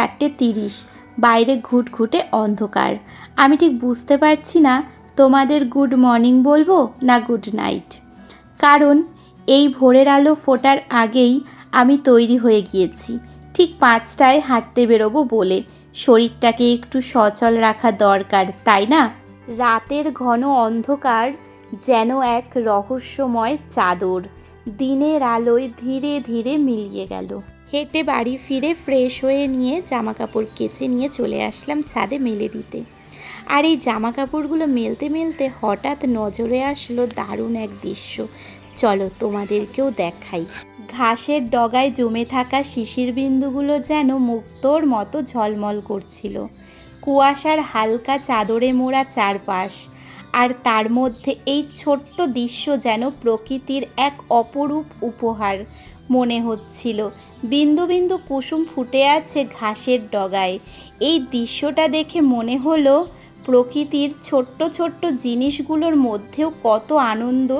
চারটে তিরিশ। বাইরে ঘুটঘুটে অন্ধকার। আমি ঠিক বুঝতে পারছি না তোমাদের গুড মর্নিং বলব না গুড নাইট কারণ এই ভোরের আলো ফোটার আগেই আমি তৈরি হয়ে গিয়েছি। ঠিক পাঁচটায় হাঁটতে বেরোবো বলে। শরীরটাকে একটু সচল রাখা দরকার, তাই না? রাতের ঘন অন্ধকার যেন এক রহস্যময় চাদর। দিনের আলোয় ধীরে ধীরে মিলিয়ে গেল। হেঁটে বাড়ি ফিরে ফ্রেশ হয়ে নিয়ে জামা কাপড় কেচে নিয়ে চলে আসলাম ছাদে মেলে দিতে। আর এই জামা কাপড়গুলো মেলতে মেলতে হঠাৎ নজরে আসলো দারুণ এক দৃশ্য। চলো তোমাদেরকেও দেখাই। ঘাসের ডগায় জমে থাকা শিশির বিন্দুগুলো যেন মুক্তোর মতো ঝলমল করছিল। কুয়াশার হালকা চাদরে মোড়া চারপাশ আর তার মধ্যে এই ছোট্ট দৃশ্য যেন প্রকৃতির এক অপরূপ উপহার। মনে হচ্ছিল। বিন্দু বিন্দু কুসুম ফুটে আছে ঘাসের ডগায়। এই দৃশ্যটা দেখে মনে হলো প্রকৃতির ছোট্ট ছোট্ট জিনিসগুলোর মধ্যেও কত আনন্দ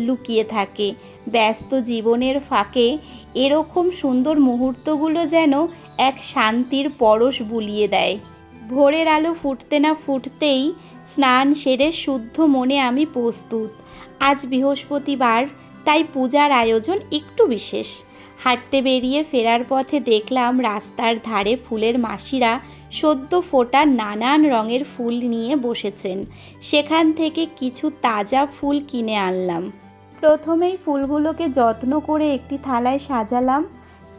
লুকিয়ে থাকে। ব্যস্ত জীবনের ফাঁকে এরকম সুন্দর মুহূর্তগুলো যেন এক শান্তির পরশ বুলিয়ে দেয়। ভোরের আলো ফুটতে না ফুটতেই স্নান সেরে শুদ্ধ মনে আমি প্রস্তুত। আজ বৃহস্পতিবার তাই পূজার আয়োজন একটু বিশেষ। হাঁটতে বেরিয়ে ফেরার পথে দেখলাম রাস্তার ধারে ফুলের মাসিরা সদ্য ফোটা নানান রঙের ফুল নিয়ে বসেছেন। সেখান থেকে কিছু তাজা ফুল কিনে আনলাম। প্রথমেই ফুলগুলোকে যত্ন করে একটি থালায় সাজালাম।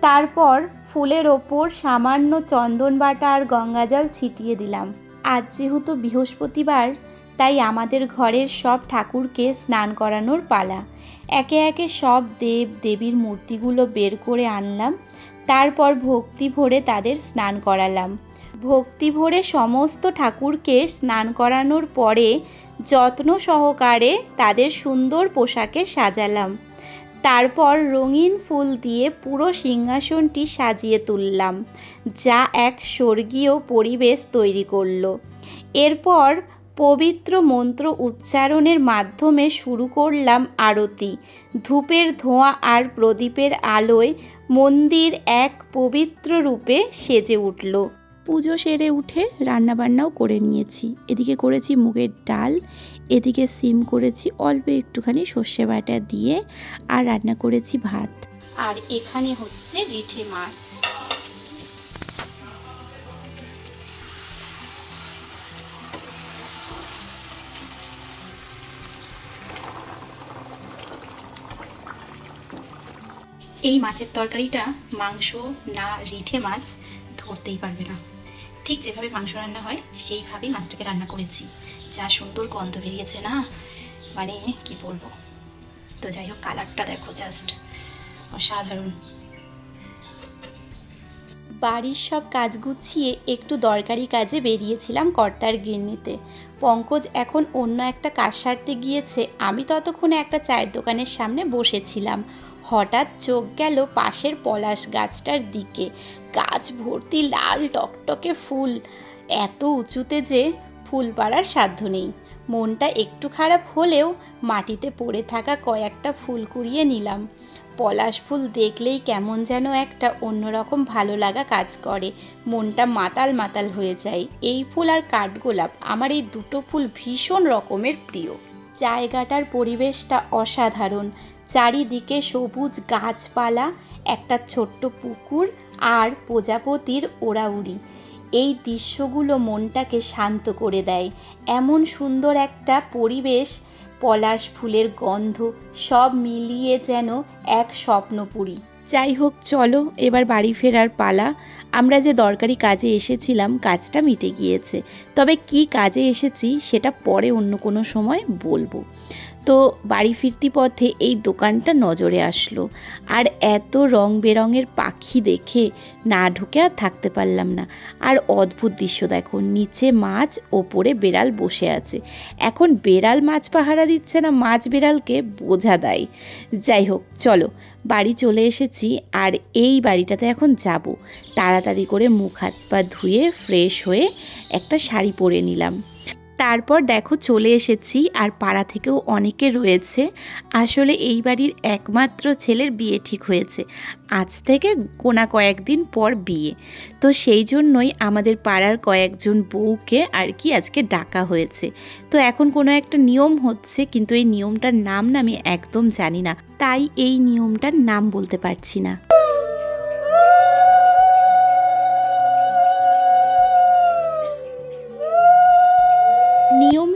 তারপর ফুলের ওপর সামান্য চন্দন বাটা আর গঙ্গাজল ছিটিয়ে দিলাম। আজ যেহেতু বৃহস্পতিবার তাই আমাদের ঘরের সব ঠাকুরকে স্নান করানোর পালা। একে একে সব দেব দেবীর মূর্তিগুলো বের করে আনলাম, তারপর ভক্তি ভরে তাদের স্নান করালাম। ভক্তি ভরে সমস্ত ঠাকুরকে স্নান করানোর পরে যত্ন সহকারে তাদের সুন্দর পোশাকে সাজালাম। তারপর রঙিন ফুল দিয়ে পুরো সিংহাসনটি সাজিয়ে তুললাম, যা এক স্বর্গীয় পরিবেশ তৈরি করল। এরপর পবিত্র মন্ত্র উচ্চারণের মাধ্যমে শুরু করলাম আরতি। ধূপের ধোঁয়া আর প্রদীপের আলোয় মন্দির এক পবিত্র রূপে সেজে উঠল। পুজো সেরে উঠে রান্নাবান্নাও করে নিয়েছি। এদিকে করেছি মুগের ডাল, এদিকে সিম করেছি অল্প একটুখানি সর্ষে বাটা দিয়ে, আর রান্না করেছি ভাত। আর এখানে হচ্ছে রিঠে মাছ। এই মাছের তরকারিটা মাংস না রিঠে মাছ ধরতেই পারবে না। ঠিক যেভাবে মাংস রান্না হয়, সেইভাবেই মাছটাকে রান্না করেছি। যা সুন্দর গন্ধ বেরিয়েছে না? মানে কি বলব? তো যাই হোক, কালারটা দেখো জাস্ট অসাধারণ। বাড়ির সব কাজ গুছিয়ে একটু দরকারি কাজে বেরিয়েছিলাম কর্তার গিন্নিতে। পঙ্কজ এখন অন্য একটা কাজ সারতে গিয়েছে। আমি ততক্ষণে একটা চায়ের দোকানের সামনে বসেছিলাম। হঠাৎ চোখ গেল পাশের পলাশ গাছটার দিকে। গাছ ভর্তি লাল টকটকে ফুল। এত উঁচুতে যে ফুল পাড়ার সাধ্য নেই। মনটা একটু খারাপ হলেও মাটিতে পড়ে থাকা কয়েকটা ফুল কুড়িয়ে নিলাম। পলাশ ফুল দেখলেই কেমন যেন একটা অন্যরকম ভালো লাগা কাজ করে। মনটা মাতাল মাতাল হয়ে যায়। এই ফুল আর কাঠগোলাপ আমার এই দুটো ফুল ভীষণ রকমের প্রিয়। জায়গাটার পরিবেশটা অসাধারণ। চারিদিকে সবুজ গাছপালা, একটা ছোট্ট পুকুর আর প্রজাপতির ওড়াউড়ি। এই দৃশ্যগুলো মনটাকে শান্ত করে দেয়। এমন সুন্দর একটা পরিবেশ, পলাশ ফুলের গন্ধ, সব মিলিয়ে যেন এক স্বপ্নপুরী। যাই হোক, চলো এবার বাড়ি ফেরার পালা। আমরা যে দরকারি কাজে এসেছিলাম, কাজটা মিটে গিয়েছে। তবে কি কাজে এসেছি, সেটা পরে অন্য কোনো সময় বলব। তো বাড়ি ফিরতি পথে এই দোকানটা নজরে আসলো। আর এত রং বেরঙের পাখি দেখে না ঢুকে আর থাকতে পারলাম না। আর অদ্ভুত দৃশ্য দেখো, নিচে মাছ, ওপরে বেড়াল বসে আছে। এখন বেড়াল মাছ পাহারা দিচ্ছে না, মাছ বেড়ালকে বোঝা দেয়। যাই হোক, চলো, বাড়ি চলে এসেছি আর এই বাড়িটাতে এখন যাব। তাড়াতাড়ি করে মুখ হাত পা ধুয়ে ফ্রেশ হয়ে একটা শাড়ি পরে নিলাম। তারপর দেখো চলে এসেছি আর পাড়া থেকেও অনেকে রয়েছে। আসলে এই বাড়ির একমাত্র ছেলের বিয়ে ঠিক হয়েছে। আজ থেকে কোনা কয়েকদিন পর বিয়ে। তো সেই জন্যই আমাদের পাড়ার কয়েকজন বউকে আর কি আজকে ডাকা হয়েছে। তো এখন কোনো একটা নিয়ম হচ্ছে, কিন্তু এই নিয়মটার নাম না আমি একদম জানি না। তাই এই নিয়মটার নাম বলতে পারছি না।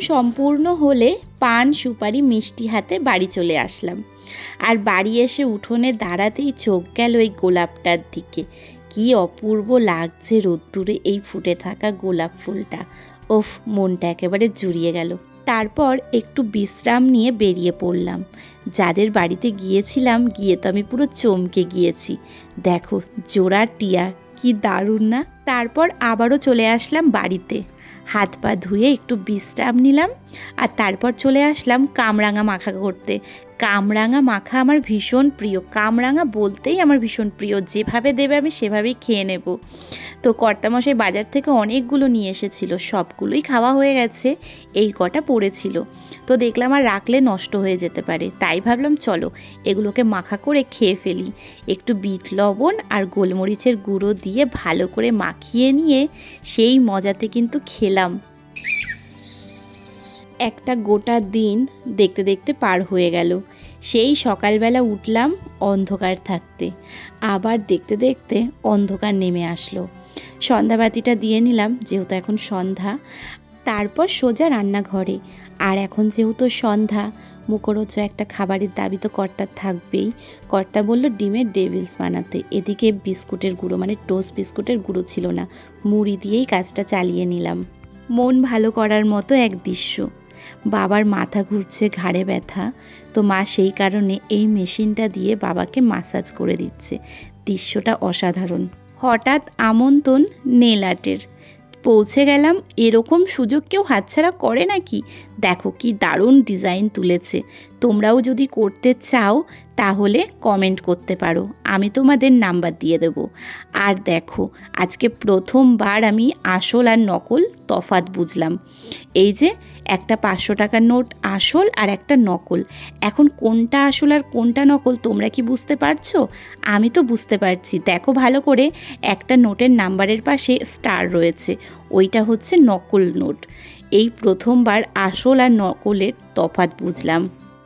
সম্পূর্ণ হলে পান সুপারি মিষ্টি হাতে বাড়ি চলে আসলাম। আর বাড়ি এসে উঠোনে দাঁড়াতেই চোখ গেল এই গোলাপটার দিকে। কি অপূর্ব লাগছে রোদ্দুরে এই ফুটে থাকা গোলাপ ফুলটা। ওফ, মনটা একেবারে জুড়িয়ে গেল। তারপর একটু বিশ্রাম নিয়ে বেরিয়ে পড়লাম। যাদের বাড়িতে গিয়েছিলাম, গিয়ে তো আমি পুরো চমকে গিয়েছি। দেখো, জোড়া টিয়া, কি দারুণ না? তারপর আবারও চলে আসলাম বাড়িতে। হাত পা ধুয়ে একটু বিশ্রাম নিলাম আর তারপর চলে আসলাম কামরাঙা মাখা করতে। কামরাঙা মাখা আমার ভীষণ প্রিয়। কামরাঙা বলতেই আমার ভীষণ প্রিয়। যেভাবে দেবে আমি সেভাবেই খেয়ে নেব। তো কর্তামশাই বাজার থেকে অনেকগুলো নিয়ে এসেছিল। সবগুলোই খাওয়া হয়ে গেছে। এই কটা পড়েছিল। তো দেখলাম আর রাখলে নষ্ট হয়ে যেতে পারে। তাই ভাবলাম, চলো, এগুলোকে মাখা করে খেয়ে ফেলি। একটু বিট লবণ আর গোলমরিচের গুঁড়ো দিয়ে ভালো করে মাখিয়ে নিয়ে সেই মজাতে কিন্তু খেলাম। একটা গোটা দিন দেখতে দেখতে পার হয়ে গেল। সেই সকালবেলা উঠলাম অন্ধকার থাকতে। আবার দেখতে দেখতে অন্ধকার নেমে আসলো। সন্ধ্যাবাতিটা দিয়ে নিলাম, যেহেতু এখন সন্ধ্যা। তারপর সোজা রান্নাঘরে। আর এখন যেহেতু সন্ধ্যা মুখরোচ একটা খাবারের দাবি তো কর্তার থাকবেই। কর্তা বলল, ডিমের ডেভিলস বানাতে। এদিকে বিস্কুটের গুঁড়ো মানে টোস্ট বিস্কুটের গুঁড়ো ছিল না। মুড়ি দিয়েই কাজটা চালিয়ে নিলাম। মন ভালো করার মতো এক দৃশ্য। বাবার মাথা ঘুরছে, ঘাড়ে ব্যথা। তো মা সেই কারণে এই মেশিনটা দিয়ে বাবাকে মাসাজ করে দিচ্ছে। দৃশ্যটা অসাধারণ। হঠাৎ আমন্ত্রণ নেল আর্টের পৌঁছে গেলাম, এরকম সুযোগ কেউ হাতছাড়া করে নাকি? দেখো কি দারুণ ডিজাইন তুলেছে। তোমরাও যদি করতে চাও, তাহলে কমেন্ট করতে পারো। আমি তোমাদের নাম্বার দিয়ে দেব। আর দেখো, আজকে প্রথমবার আমি আসল আর নকল তফাত বুঝলাম। এই যে একটা পাঁচশো টাকার নোট আসল আর একটা নকল। এখন কোনটা আসল আর কোনটা নকল তোমরা কি বুঝতে পারছ? আমি তো বুঝতে পারছি। দেখো ভালো করে, একটা নোটের নাম্বারের পাশে স্টার রয়েছে। ওইটা হচ্ছে নকল নোট। এই প্রথমবার আসল আর নকলের তফাত বুঝলাম।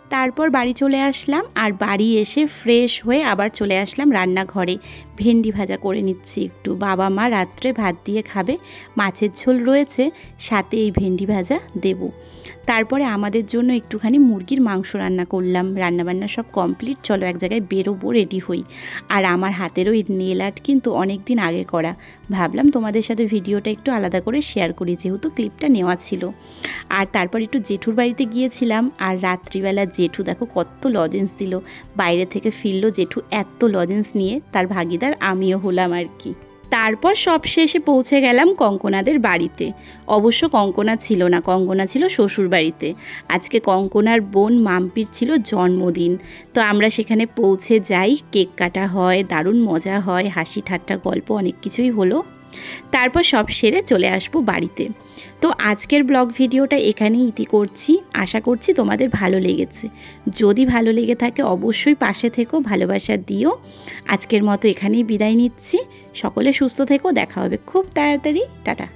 তারপর বাড়ি চলে আসলাম আর বাড়ি এসে ফ্রেশ হয়ে আবার চলে আসলাম রান্নাঘরে। ভেন্ডি ভাজা করে নিচ্ছি একটু। বাবা মা রাত্রে ভাত দিয়ে খাবে। মাছের ঝোল রয়েছে, সাথে এই ভেন্ডি ভাজা দেব। তারপরে আমাদের জন্য একটুখানি মুরগির মাংস রান্না করলাম। রান্নাবান্না সব কমপ্লিট চলো এক জায়গায় বেরোবো রেডি হই। আর আমার হাতেরও এই নেল আর্ট কিন্তু অনেক দিন আগে করা। ভাবলাম তোমাদের সাথে ভিডিওটা একটু আলাদা করে শেয়ার করি, যেহেতু ক্লিপটা নেওয়া ছিল। আর তারপর একটু জেঠুর বাড়িতে গিয়েছিলাম। আর রাত্রিবেলা জেঠু দেখো কত লজেন্স দিল। বাইরে থেকে ফিরলো জেঠু এত লজেন্স নিয়ে, তার ভাগিদার আমিও হলাম আর কি। তারপর সব শেষে পৌঁছে গেলাম কঙ্কনাদের বাড়িতে। অবশ্য কঙ্কনা ছিল না, কঙ্কনা ছিল শ্বশুর বাড়িতে আজকে কঙ্কনার বোন মাম্পির ছিল জন্মদিন। তো আমরা সেখানে পৌঁছে যাই, কেক কাটা হয়, দারুণ মজা হয়, হাসি ঠাট্টা গল্প অনেক কিছুই হলো। তারপর সব সেরে চলে আসব বাড়িতে। তো আজকের ব্লগ ভিডিওটা এখানেই ইতি করছি। আশা করছি তোমাদের ভালো লেগেছে। যদি ভালো লেগে থাকে অবশ্যই পাশে থেকো, ভালোবাসা দিও। আজকের মতো এখানেই বিদায় নিচ্ছি। সকলে সুস্থ থেকো, দেখা হবে খুব তাড়াতাড়ি। টাটা।